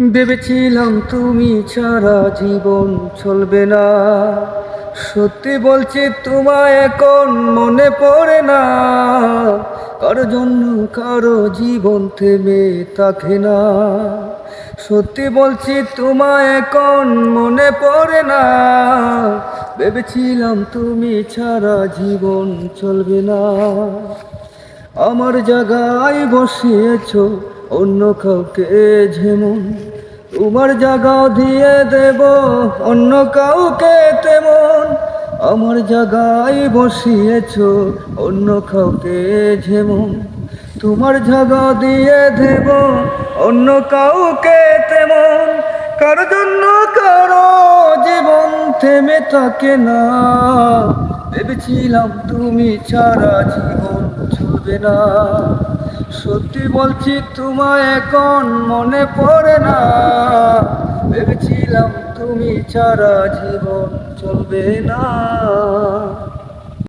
ভেবেছিলাম তুমি ছাড়া জীবন চলবে না। সত্যি বলছি, তোমায় এখন মনে পড়ে না। কারও জন্য কারও জীবন থেমে থাকে না। সত্যি বলছি, তোমায় এখন মনে পড়ে না। ভেবেছিলাম তুমি ছাড়া জীবন চলবে না। আমার জায়গায় বসিয়েছ অন্য কাউকে যেমন তোমার জায়গা দিয়ে দেব, অন্য কাউকে তেমন। আমার জায়গায় বসিয়েছ, অন্য কাউকে যেমন তোমার জায়গা দিয়ে দেব, অন্য কাউকে তেমন। কারও জন্য কারও জীবন থেমে থাকে না? ভেবেছিলাম তুমি ছাড়া জীবন চলবে না। সত্যি বলছি, তোমায় এখন মনে পড়ে না। ভেবেছিলাম তুমি ছাড়া জীবন চলবে না।